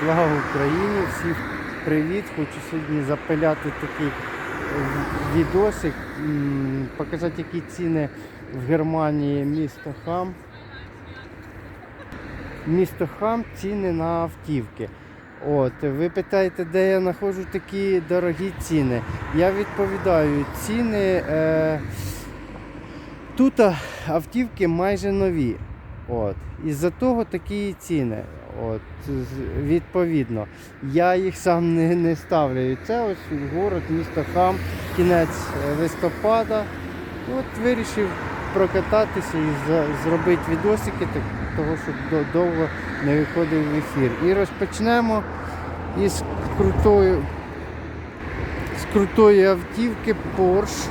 Слава Україні! Всіх привіт! Хочу сьогодні запиляти такий е, відосик, показати, які ціни в Германії місто Хам. Місто Хам ціни на автівки. От, ви питаєте, де я знаходжу такі дорогі ціни. Я відповідаю, ціни е, тут автівки майже нові. От. Із-за того такі ціни. От, відповідно. Я їх сам не, не ставлю. Це ось город, місто Хам, кінець е, листопада. От вирішив прокататися і зробити відосики, того, щоб до- довго не виходив в ефір. І розпочнемо із крутої, з крутої автівки Porsche.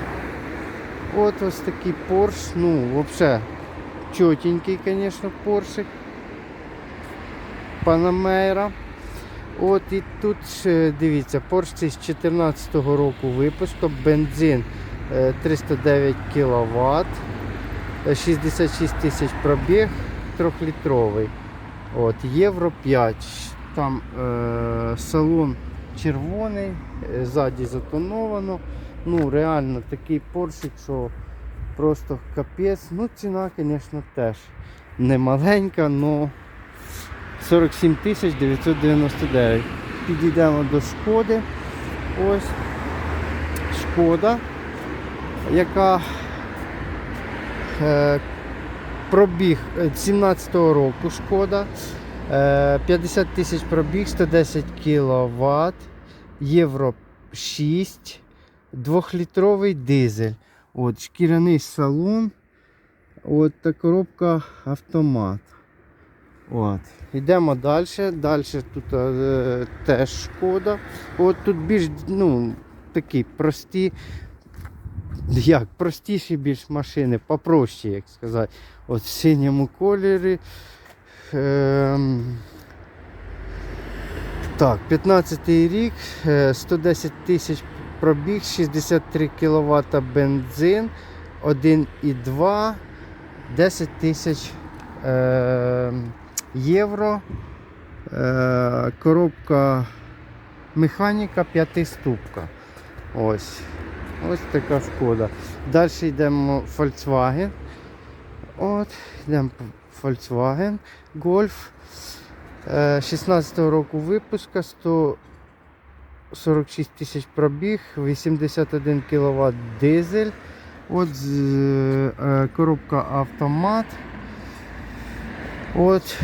От ось такий Porsche. Ну, взагалі, чотенький, звісно, Поршик. Панамейра. От і тут дивіться, Porsche з 2014 року випуску, бензин е, 309 кВт, 66 тисяч пробіг, 3-літровий. От, Євро 5. Там е, салон червоний, е, ззаді затоновано. Ну, реально такий Поршик, що просто капець. Ну, ціна, звісно, теж не маленька, але 47 тисяч 999. Підійдемо до шкоди. Ось шкода, яка е, пробіг е, 17-го року шкода. Е, 50 тисяч пробіг, 110 кВт, євро 6, 2-літровий дизель. От, шкіряний салон. От та коробка автомат. От. Йдемо далі. Далі тут е, теж шкода. От тут більш ну, такі прості, як простіші більш машини, попроще, як сказати. От в синьому кольорі. Ем, так, 15 й рік, е, 110 тисяч пробіг, 63 кВт бензин, 1,2, 10 тисяч е, євро. Е, коробка механіка п'ятиступка. Ось. Ось така шкода. Далі йдемо Volkswagen. От, йдемо Volkswagen Golf. Е, 16-го року випуска 146 тисяч пробіг, 81 кВт дизель. От е, коробка автомат. От,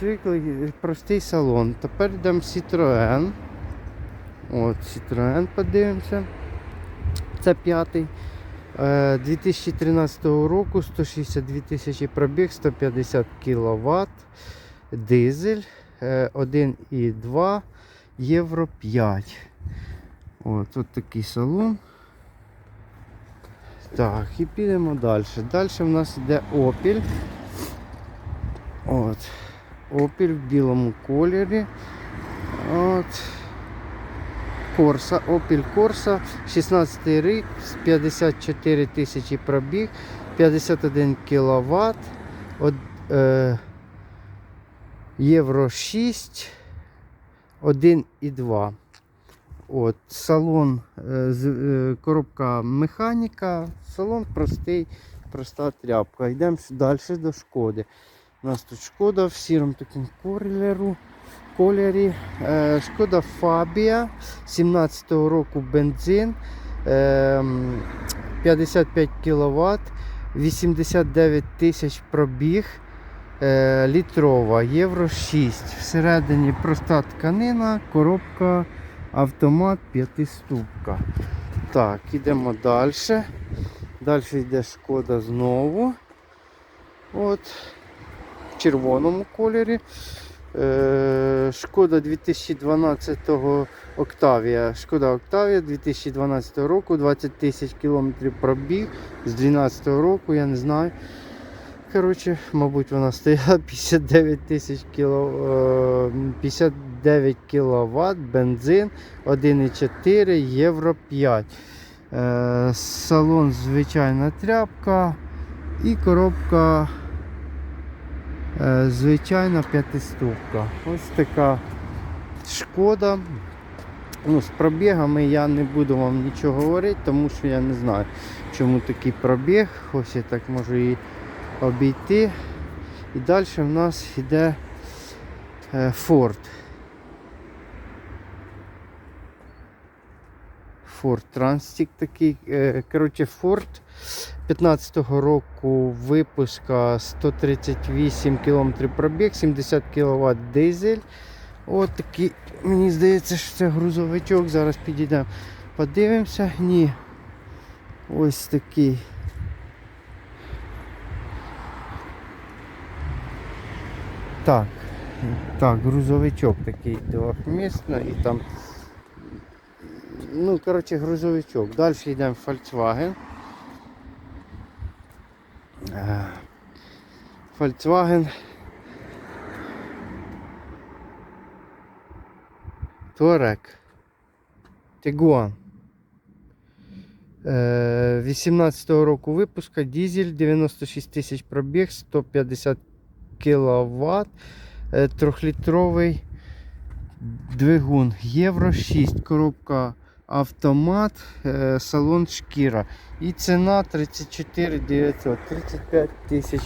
звиклий простий салон. Тепер йдемо Citroën. От, Citroën подивимося. Це п'ятий. Е, 2013 року 162 тисячі пробіг, 150 кВт. Дизель е, 1,2 євро 5. От, от такий салон. Так, і підемо далі. Далі в нас йде Opel. От. Opel в білому кольорі. От. Corsa, Opel Corsa, 16 рік, 54 тисячі пробіг, 51 кВт, од, е, євро 6, 1,2. От, салон, е, е, коробка механіка, салон простий, проста тряпка. Йдемо далі до шкоди. У нас тут шкода в сірому такому кольору. кольорі. Е, шкода Фабія 17-го року бензин. Е, 55 кВт, 89 тисяч пробіг. Е, літрова, євро 6. Всередині проста тканина, коробка, автомат, п'ятиступка. Так, ідемо далі. Далі йде шкода знову. От, в червоному кольорі. Е, Шкода 2012 Октавія. Шкода Октавія 2012 року, 20 тисяч кілометрів пробіг з 2012 року, я не знаю. Коротше, мабуть, вона стояла 59 тисяч кіло, е, 59 кВт, бензин 1,4 євро 5. Е, Салон звичайна тряпка і коробка Е, Звичайна п'ятиступка. Ось така Шкода. Ну, з пробігами я не буду вам нічого говорити, тому що я не знаю, чому такий пробіг. Ось я так можу її обійти. І далі в нас йде е, Ford. Ford Transit такий. е, Коротше, Ford 15-го року випуска 138 км пробіг, 70 кВт дизель. От такий, мені здається, що це грузовичок. Зараз підійдемо. Подивимося. Ні. Ось такий. Так. Так, грузовичок такий двохмісний і там. Ну, коротше, грузовичок. Далі йдемо в Volkswagen. Е, Volkswagen. Touareg. Е, 18-го року випуска, дизель, 96 тисяч пробіг, 150 кВт, трьохлітровий двигун Євро 6, коробка автомат, е, салон шкіра. І ціна 34 900, 35 тисяч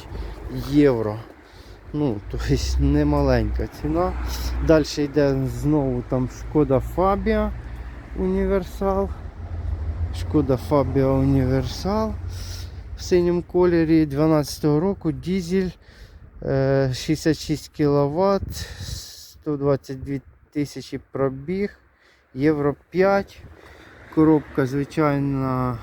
євро. Ну, тобто не маленька ціна. Далі йде знову там Шкода Фабія Універсал. Шкода Фабія Універсал в синьому кольорі 12-го року дизель е, 66 кВт, 122 тисячі пробіг, євро 5. Коробка звичайна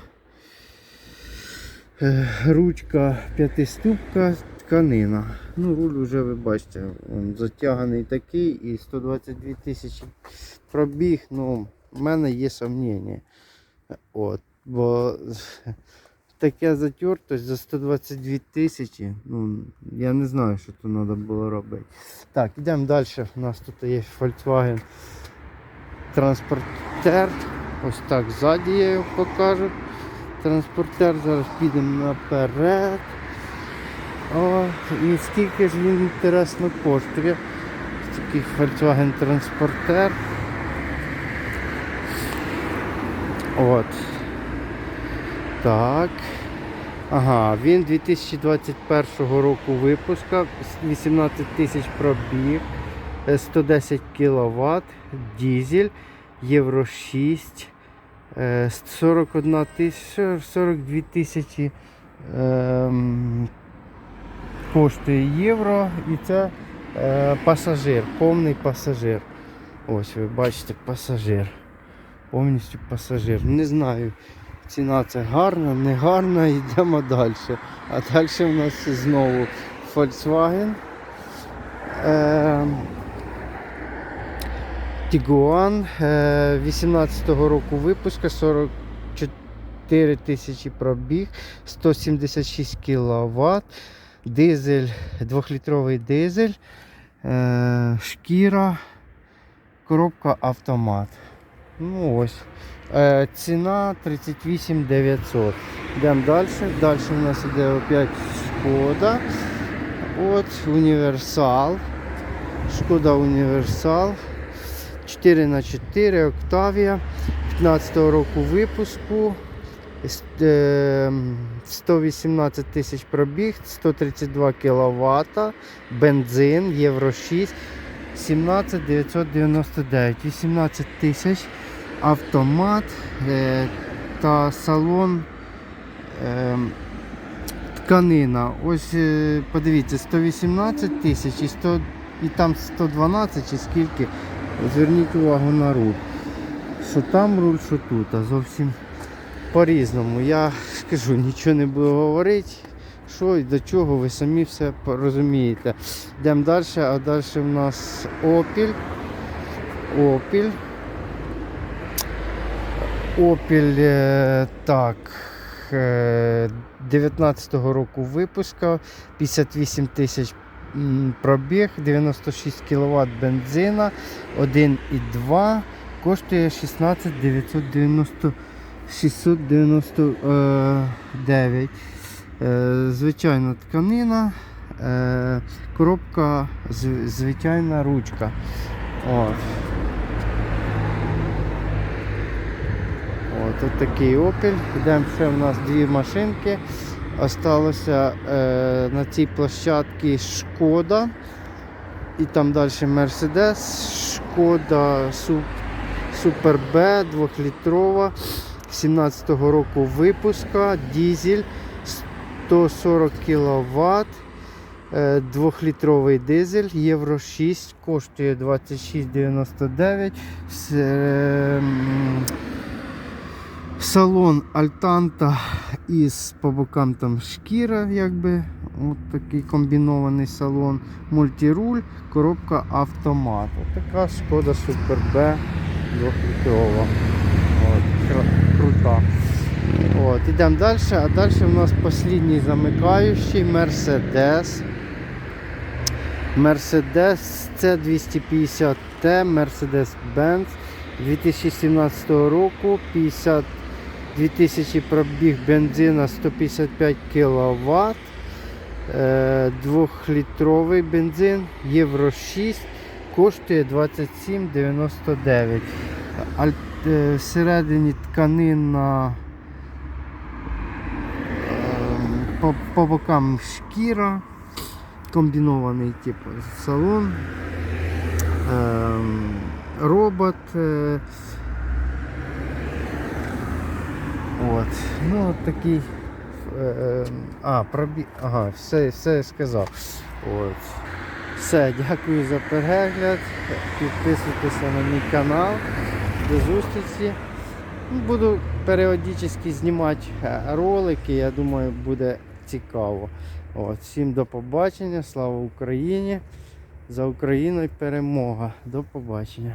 е, ручка п'ятиступка, тканина. Ну, руль вже ви бачите, він затяганий такий і 122 тисячі пробіг. Ну, в мене є сумніння. От, бо таке затертость за 122 тисячі. Ну, я не знаю, що тут треба було робити. Так, йдемо далі. У нас тут є Volkswagen транспортер. Ось так ззаді я його покажу. Транспортер, зараз підемо наперед. О, і скільки ж він інтересно коштує. Такий Volkswagen транспортер. От. Так. Ага, він 2021 року випуска, 18 тисяч пробіг, 110 кВт, дизель, Євро 6, е, 41 тисяча, 42 тисячі ем, коштує євро і це е, пасажир, повний пасажир. Ось ви бачите пасажир. Повністю пасажир. Не знаю, ціна це гарна, не гарна, йдемо далі. А далі у нас знову Volkswagen. Е, Tiguan е, 18-го року випуска 44 тисячі пробіг, 176 кВт, дизель, 2-літровий дизель, е, шкіра, коробка автомат. Ну ось. Е, ціна 38 900. Йдемо далі. Далі у нас іде опять шкода. От універсал. Шкода універсал. 4 на 4 Октавія. 15-го року випуску. Е, 118 тисяч пробіг, 132 кВт, бензин, Євро 6, 17 999, 18 тисяч автомат е, та салон е, тканина. Ось е, подивіться, 118 тисяч і, 100, і там 112 чи скільки. Зверніть увагу на руль. Що там руль, що тут, а зовсім по-різному. Я ж кажу, нічого не буду говорити. Що і до чого, ви самі все розумієте. Йдемо далі, а далі в нас Opel. Opel. Opel, е, так, е, 19-го року випуска, 58 тисяч пробіг, 96 кВт бензина, 1,2, коштує 16 990, 699. Звичайна тканина, е, коробка, звичайна ручка. От. От, от такий опель. Йдемо ще у нас дві машинки. Осталося е, на цій площадці Шкода. І там далі Мерседес, Шкода Супер Б 2-літрова 17-го року випуска, дізель 140 кВт, 2-літровий дизель, Євро 6, коштує 26,99. Салон Альтанта із по бокам там шкіра, якби. От такий комбінований салон. Мультируль, коробка автомат. Така шкода Супер Б 2-літрова. Крута. От, ідемо далі, а далі у нас останній замикаючий Mercedes. Mercedes C250T, Mercedes-Benz 2017 року, 50 2000 пробіг бензина 155 кВт, 2-літровий бензин, Євро 6, коштує 27,99. Аль- е, Всередині тканина ем, по, по бокам шкіра, комбінований типу салон, ем, робот. е, От. Ну, от такий. е, е, А, пробіг. Ага, все, все я сказав. От. Все, дякую за перегляд. Підписуйтеся на мій канал. До зустрічі. Ну, Буду періодично знімати е, ролики, я думаю, буде цікаво. От. Всім до побачення, слава Україні! За Україною перемога. До побачення.